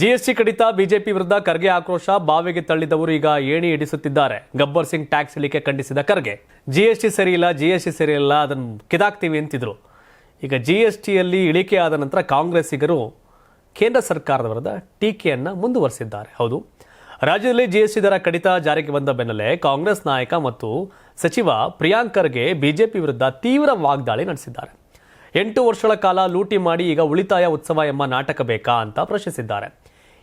GST ಕಡಿತ BJP ವಿರುದ್ಧ ಖರ್ಗೆ ಆಕ್ರೋಶ ಬಾವಿಗೆ ತಳ್ಳಿದವರು ಈಗ ಏಣಿ ಹಿಡಿಸುತ್ತಿದ್ದಾರೆ. ಗಬ್ಬರ್ ಸಿಂಗ್ ಟ್ಯಾಕ್ಸ್ ಇಳಿಕೆ ಖಂಡಿಸಿದ ಖರ್ಗೆ. ಜಿಎಸ್ಟಿ ಸರಿ ಇಲ್ಲ, ಜಿಎಸ್ಟಿ ಸರಿ ಇಲ್ಲ ಅದನ್ನು ಕಿದಾಕ್ತೀವಿ ಅಂತಿದ್ರು. ಈಗ ಜಿಎಸ್ಟಿಯಲ್ಲಿ ಇಳಿಕೆ ಆದ ನಂತರ ಕಾಂಗ್ರೆಸ್ಸಿಗರು ಕೇಂದ್ರ ಸರ್ಕಾರದ ವಿರುದ್ಧ ಟೀಕೆಯನ್ನು ಮುಂದುವರೆಸಿದ್ದಾರೆ. ಹೌದು. ರಾಜ್ಯದಲ್ಲಿ ಜಿಎಸ್ಟಿ ದರ ಕಡಿತ ಜಾರಿಗೆ ಬಂದ ಬೆನ್ನಲ್ಲೇ ಕಾಂಗ್ರೆಸ್ ನಾಯಕ ಮತ್ತು ಸಚಿವ ಪ್ರಿಯಾಂಕ್ ಖರ್ಗೆ ಬಿಜೆಪಿ ವಿರುದ್ಧ ತೀವ್ರ ವಾಗ್ದಾಳಿ ನಡೆಸಿದ್ದಾರೆ. ಎಂಟು ವರ್ಷಗಳ ಕಾಲ ಲೂಟಿ ಮಾಡಿ ಈಗ ಉಳಿತಾಯ ಉತ್ಸವ ಎಂಬ ನಾಟಕ ಬೇಕಾ ಅಂತ ಪ್ರಶ್ನಿಸಿದ್ದಾರೆ.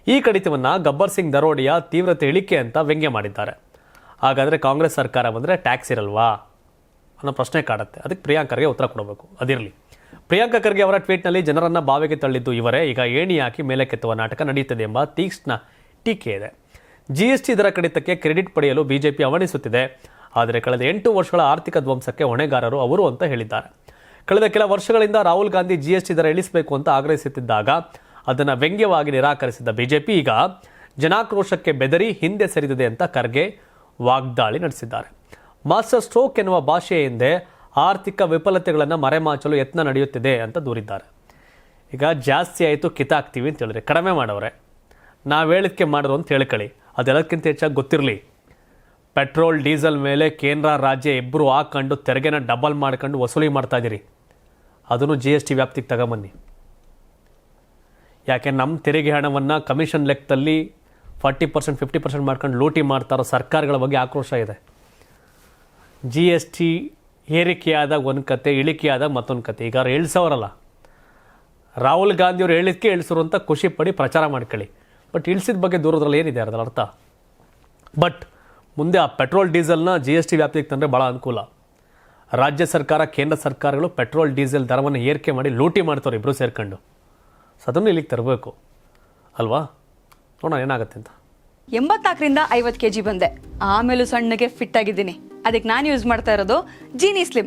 ಈ ಕಡಿತವನ್ನ ಗಬ್ಬರ್ ಸಿಂಗ್ ದರೋಡಿಯ ತೀವ್ರತೆ ಇಳಿಕೆ ಅಂತ ವ್ಯಂಗ್ಯ ಮಾಡಿದ್ದಾರೆ. ಹಾಗಾದರೆ ಕಾಂಗ್ರೆಸ್ ಸರ್ಕಾರ ಬಂದ್ರೆ ಟ್ಯಾಕ್ಸ್ ಇರಲ್ವಾ? ಅನ್ನೋ ಪ್ರಶ್ನೆ ಕಾಡುತ್ತೆ. ಅದಕ್ಕೆ ಪ್ರಿಯಾಂಕರ್ಗೆ ಉತ್ತರ ಕೊಡಬೇಕು. ಅದಿರಲಿ. ಪ್ರಿಯಾಂಕ ಖರ್ಗೆ ಅವರ ಟ್ವೀಟ್ನಲ್ಲಿ ಜನರನ್ನ ಬಾವಿಗೆ ತಳ್ಳಿದ್ದು ಇವರೇ. ಈಗ ಏಣಿ ಹಾಕಿ ಮೇಲೆ ಕೆತ್ತುವ ನಾಟಕ ನಡೆಯುತ್ತದೆ ಎಂಬ ತೀಕ್ಷ್ಣ ಟೀಕೆ ಇದೆ. ಜಿಎಸ್ಟಿ ದರ ಕಡಿತಕ್ಕೆ ಕ್ರೆಡಿಟ್ ಪಡೆಯಲು ಬಿಜೆಪಿ ಅವಣಿಸುತ್ತಿದೆ. ಆದರೆ ಕಳೆದ ಎಂಟು ವರ್ಷಗಳ ಆರ್ಥಿಕ ಧ್ವಂಸಕ್ಕೆ ಹೊಣೆಗಾರರು ಅವರು ಅಂತ ಹೇಳಿದ್ದಾರೆ. ಕಳೆದ ಕೆಲ ವರ್ಷಗಳಿಂದ ರಾಹುಲ್ ಗಾಂಧಿ ಜಿಎಸ್ಟಿ ದರ ಇಳಿಸಬೇಕು ಅಂತ ಆಗ್ರಹಿಸುತ್ತಿದ್ದಾಗ ಅದನ್ನು ವ್ಯಂಗ್ಯವಾಗಿ ನಿರಾಕರಿಸಿದ್ದ ಬಿಜೆಪಿ ಈಗ ಜನಾಕ್ರೋಶಕ್ಕೆ ಬೆದರಿ ಹಿಂದೆ ಸರಿದಿದೆ ಅಂತ ಖರ್ಗೆ ವಾಗ್ದಾಳಿ ನಡೆಸಿದ್ದಾರೆ. ಮಾಸ್ಟರ್ ಸ್ಟ್ರೋಕ್ ಎನ್ನುವ ಭಾಷೆಯ ಹಿಂದೆ ಆರ್ಥಿಕ ವಿಫಲತೆಗಳನ್ನು ಮರೆಮಾಚಲು ಯತ್ನ ನಡೆಯುತ್ತಿದೆ ಅಂತ ದೂರಿದ್ದಾರೆ. ಈಗ ಜಾಸ್ತಿ ಆಯಿತು ಕಿತಾಕ್ತೀವಿ ಅಂತ ಹೇಳಿದ್ರೆ ಕಡಿಮೆ ಮಾಡೋರೆ ನಾವು ಹೇಳಿದ್ಕೆ ಮಾಡೋರು ಅಂತ ಹೇಳ್ಕೊಳ್ಳಿ. ಅದೆಲ್ಲಕ್ಕಿಂತ ಹೆಚ್ಚಾಗಿ ಗೊತ್ತಿರಲಿ. ಪೆಟ್ರೋಲ್, ಡೀಸೆಲ್ ಮೇಲೆ ಕೇಂದ್ರ ರಾಜ್ಯ ಇಬ್ಬರು ಹಾಕೊಂಡು ತೆರಿಗೆನ ಡಬಲ್ ಮಾಡ್ಕೊಂಡು ವಸೂಲಿ ಮಾಡ್ತಾ ಇದ್ದೀರಿ ಅದನ್ನು ಜಿ ಎಸ್ ಟಿ ವ್ಯಾಪ್ತಿಗೆ ತಗೊಂಬನ್ನಿ. ಯಾಕೆ ನಮ್ಮ ತೆರಿಗೆ ಹಣವನ್ನು ಕಮಿಷನ್ ಲೆಕ್ಕದಲ್ಲಿ ಫಾರ್ಟಿ ಪರ್ಸೆಂಟ್, ಫಿಫ್ಟಿ ಪರ್ಸೆಂಟ್ ಮಾಡ್ಕೊಂಡು ಲೂಟಿ ಮಾಡ್ತಾರೋ ಸರ್ಕಾರಗಳ ಬಗ್ಗೆ ಆಕ್ರೋಶ ಇದೆ. ಜಿ ಎಸ್ ಟಿ ಏರಿಕೆಯಾದಾಗ ಒಂದು ಕತೆ ಇಳಿಕೆಯಾದಾಗ ಮತ್ತೊಂದು ಕತೆ. ಈಗ ಅವ್ರು ಇಳಿಸೋರಲ್ಲ ರಾಹುಲ್ ಗಾಂಧಿ ಅವರು ಹೇಳಿದ್ಕೆ ಇಳಿಸಿರು ಅಂತ ಖುಷಿ ಪಡಿ ಪ್ರಚಾರ ಮಾಡ್ಕೊಳ್ಳಿ. ಬಟ್ ಇಳಿಸಿದ ಬಗ್ಗೆ ದೂರದ್ರಲ್ಲಿ ಏನಿದೆ ಅದರ ಅರ್ಥ? ಬಟ್ ಮುಂದೆ ಆ ಪೆಟ್ರೋಲ್ ಡೀಸೆಲ್ನ ಜಿ ಎಸ್ ಟಿ ವ್ಯಾಪ್ತಿಗೆ ತಂದರೆ ಭಾಳ ಅನುಕೂಲ. ರಾಜ್ಯ ಸರ್ಕಾರ, ಕೇಂದ್ರ ಸರ್ಕಾರಗಳು ಪೆಟ್ರೋಲ್, ಡೀಸೆಲ್ ದರವನ್ನು ಏರಿಕೆ ಮಾಡಿ ಲೂಟಿ ಮಾಡ್ತಾರೆ ಇಬ್ಬರು ಸೇರ್ಕೊಂಡು. ಸೊ ಅದನ್ನು ಇಲ್ಲಿಗೆ ತರಬೇಕು. ಅಲ್ವಾ? ನೋಡೋಣ, ಏನಾಗುತ್ತೆ ಅಂತ. ಎಂಬತ್ನಾಲ್ಕರಿಂದ ಐವತ್ತು ಕೆ ಜಿ ಬಂದೆ. ಆಮೇಲೂ ಸಣ್ಣಗೆ ಫಿಟ್ ಆಗಿದ್ದೀನಿ. ಅದಕ್ಕೆ ನಾನು ಯೂಸ್ ಮಾಡ್ತಾ ಇರೋದು ಜೀನಿ ಸ್ಲಿಮ್